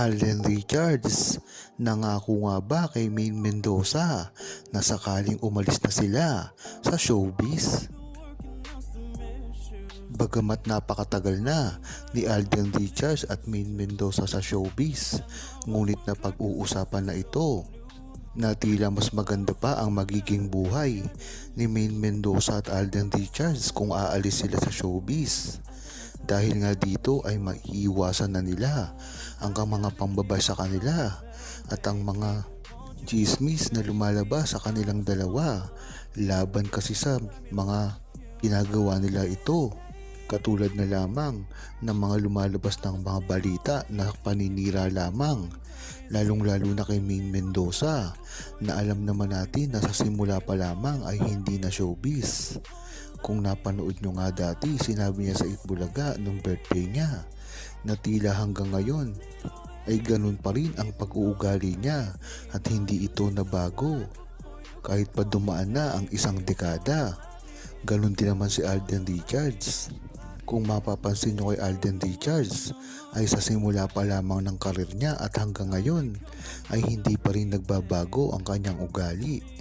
Alden Richards, nangako nga ba kay Maine Mendoza na sakaling umalis na sila sa showbiz? Bagamat napakatagal na ni Alden Richards at Maine Mendoza sa showbiz, ngunit na pag-uusapan na ito na tila mas maganda pa ang magiging buhay ni Maine Mendoza at Alden Richards kung aalis sila sa showbiz. Dahil nga dito ay maiiwasan na nila ang mga pambabay sa kanila at ang mga chismis na lumalabas sa kanilang dalawa laban kasi sa mga ginagawa nila ito. Katulad na lamang ng mga lumalabas ng mga balita na paninira lamang lalong lalo na kay Maine Mendoza na alam naman natin na sa simula pa lamang ay hindi na showbiz. Kung napanood nyo nga dati, sinabi niya sa Itbulaga nung birthday niya na tila hanggang ngayon ay ganun pa rin ang pag-uugali niya at hindi ito nabago. Kahit pa dumaan na ang isang dekada, ganun din naman si Alden Richards. Kung mapapansin nyo kay Alden Richards ay sa simula pa lamang ng karir niya at hanggang ngayon ay hindi pa rin nagbabago ang kanyang ugali.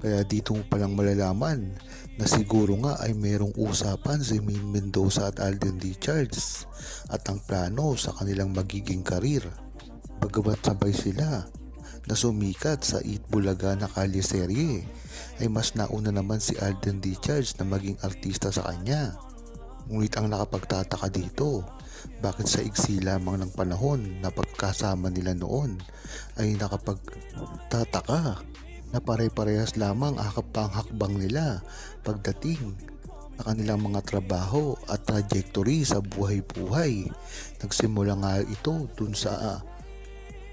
Kaya dito mo palang malalaman na siguro nga ay merong usapan si Maine Mendoza at Alden Richards at ang plano sa kanilang magiging karir. Bagamat sabay sila na sumikat sa Eat Bulaga na kalye-serye ay mas nauna naman si Alden Richards na maging artista sa kanya. Ngunit ang nakapagtataka dito, bakit sa iksi lamang ng panahon na pagkasama nila noon ay nakapagtataka na pare-parehas lamang akap ang hakbang nila pagdating sa kanilang mga trabaho at trajectory sa buhay-buhay. Nagsimula nga ito dun sa ah,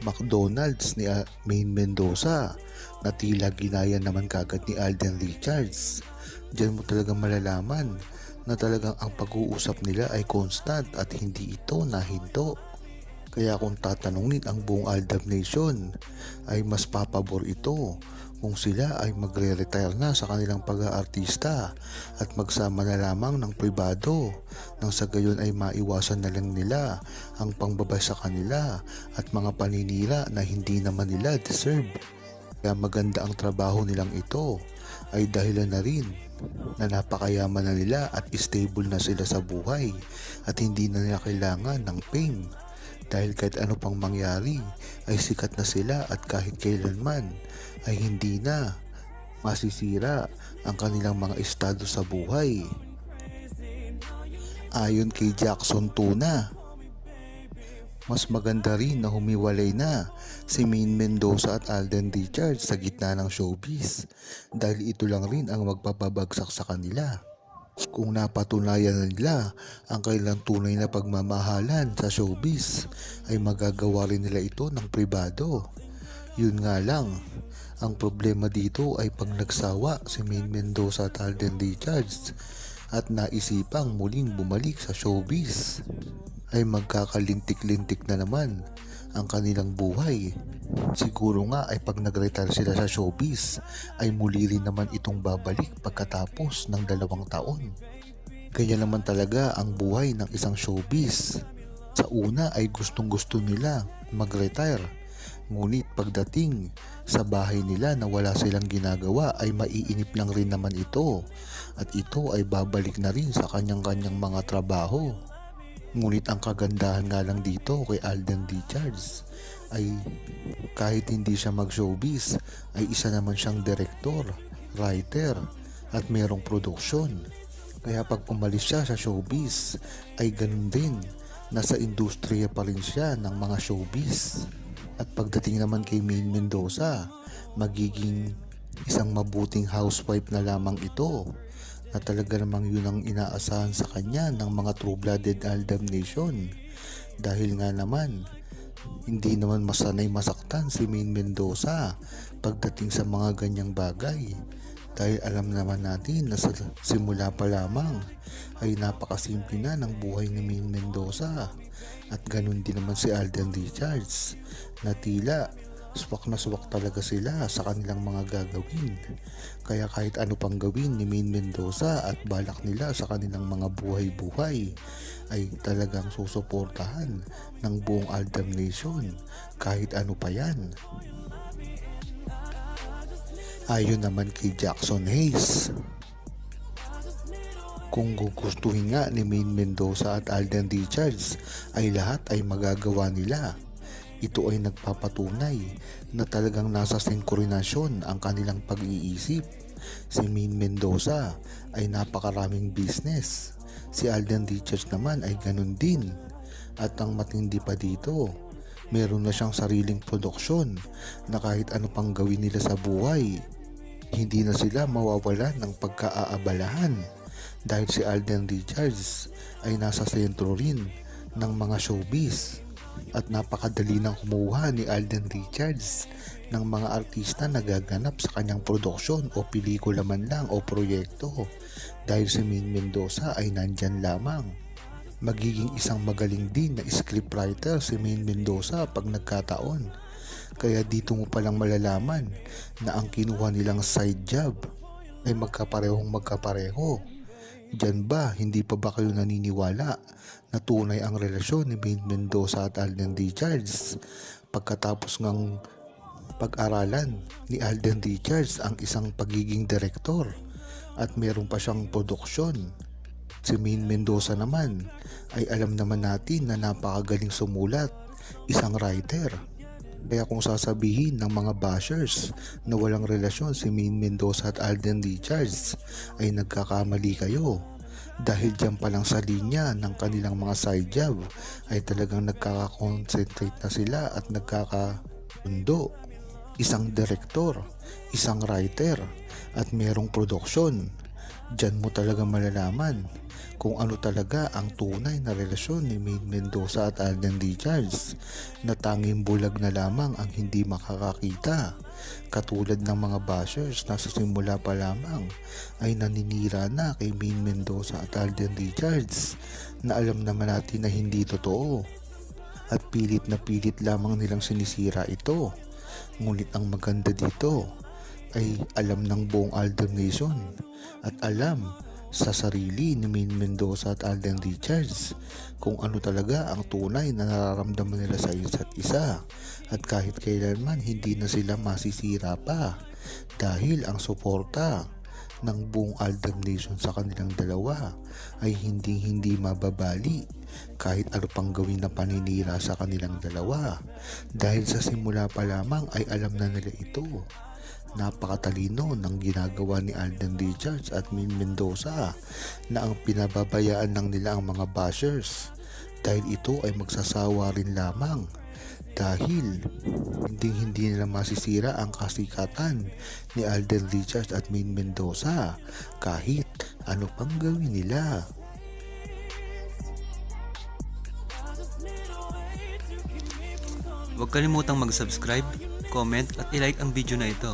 McDonald's ni ah, Maine Mendoza na tila ginaya naman kagad ni Alden Richards. Diyan mo talaga malalaman na talagang ang pag-uusap nila ay constant at hindi ito nahinto. Kaya kung tatanungin ang buong Aldab Nation ay mas papabor ito kung sila ay magre-retire na sa kanilang pag-aartista at magsama na lamang ng pribado nang sa gayon ay maiwasan na lang nila ang pangbabay sa kanila at mga paninira na hindi naman nila deserve. Kaya maganda ang trabaho nilang ito ay dahilan na rin na napakayaman na nila at stable na sila sa buhay at hindi na nila kailangan ng fame dahil kahit ano pang mangyari ay sikat na sila at kahit kailanman ay hindi na masisira ang kanilang mga estado sa buhay. Ayon kay Jackson Tuna, mas maganda rin na humiwalay na si Maine Mendoza at Alden Richards sa gitna ng showbiz dahil ito lang rin ang magpapabagsak sa kanila. Kung napatunayan na nila ang kailang tunay na pagmamahalan sa showbiz ay magagawa rin nila ito ng pribado. Yun nga lang, ang problema dito ay pag nagsawa si Maine Mendoza at Alden Richards at naisipang muling bumalik sa showbiz ay magkakalintik-lintik na naman ang kanilang buhay. Siguro nga ay pag nag-retire sila sa showbiz ay muli rin naman itong babalik pagkatapos ng dalawang taon. Kaya naman talaga ang buhay ng isang showbiz. Sa una ay gustong gusto nila mag-retire. Ngunit pagdating sa bahay nila na wala silang ginagawa ay maiinip lang rin naman ito at ito ay babalik na rin sa kanyang-kanyang mga trabaho. Ngunit ang kagandahan nga lang dito kay Alden Richards ay kahit hindi siya mag-showbiz ay isa naman siyang direktor, writer at merong produksyon. Kaya pag umalis siya sa showbiz ay ganun din nasa industriya pa rin siya ng mga showbiz. At pagdating naman kay Maine Mendoza, magiging isang mabuting housewife na lamang ito na talaga namang yun ang inaasahan sa kanya ng mga true-blooded Aldam Nation. Dahil nga naman, hindi naman masanay masaktan si Maine Mendoza pagdating sa mga ganyang bagay. Dahil alam naman natin na sa simula pa lamang ay napakasimple na ng buhay ni Maine Mendoza. At ganun din naman si Alden Richards na tila Swak na swak talaga sila sa kanilang mga gagawin. Kaya kahit ano pang gawin ni Main Mendoza at balak nila sa kanilang mga buhay-buhay ay talagang susuportahan ng buong Aldam Nation kahit ano pa yan. Ayon naman kay Jackson Hayes. Kung gugustuhin nga ni Main Mendoza at Alden Richards ay lahat ay magagawa nila. Ito ay nagpapatunay na talagang nasa sinkronasyon ang kanilang pag-iisip. Si Main Mendoza ay napakaraming business. Si Alden Richards naman ay ganun din. At ang matindi pa dito, meron na siyang sariling produksyon na kahit ano pang gawin nila sa buhay, hindi na sila mawawalan ng pagkaaabalahan dahil si Alden Richards ay nasa sentro rin ng mga showbiz at napakadali nang kumuha ni Alden Richards ng mga artista na gaganap sa kanyang produksyon o pelikula man lang o proyekto dahil si Min Mendoza ay nandyan lamang. Magiging isang magaling din na scriptwriter si Min Mendoza pag nagkataon. Kaya dito mo palang malalaman na ang kinuha nilang side job ay magkaparehong magkapareho. Diyan ba, hindi pa ba kayo naniniwala na tunay ang relasyon ni Main Mendoza at Alden Richards? Pagkatapos ng pag-aralan ni Alden Richards ang isang pagiging direktor at meron pa siyang produksyon. Si Main Mendoza naman ay alam naman natin na napakagaling sumulat, isang writer. Kaya kung sasabihin ng mga bashers na walang relasyon si Main Mendoza at Alden Richards ay nagkakamali kayo. Dahil dyan pa lang sa linya ng kanilang mga side job ay talagang nagkakakonsentrate na sila at nagkakaundo. Isang direktor, isang writer at merong produksyon. Diyan mo talaga malalaman kung ano talaga ang tunay na relasyon ni Main Mendoza at Alden Richards na tanging bulag na lamang ang hindi makakakita. Katulad ng mga bashers na sa simula pa lamang ay naninira na kay Main Mendoza at Alden Richards na alam naman natin na hindi totoo. At pilit na pilit lamang nilang sinisira ito. Ngunit ang maganda dito ay alam ng buong Alden Nation at alam sa sarili ni Main Mendoza at Alden Richards kung ano talaga ang tunay na nararamdaman nila sa isa't isa. At kahit kailanman hindi na sila masisira pa dahil ang suporta ng buong Aldam Nation sa kanilang dalawa ay hindi hindi mababali kahit ano pang gawin na paninira sa kanilang dalawa. Dahil sa simula pa lamang ay alam na nila ito napakatalino ng ginagawa ni Alden Richards at Min Mendoza na ang pinababayaan lang nila ang mga bashers dahil ito ay magsasawa rin lamang dahil hindi hindi nila masisira ang kasikatan ni Alden Richards at Min Mendoza kahit ano pang gawin nila. Huwag kalimutang mag-subscribe, comment at ilike ang video na ito.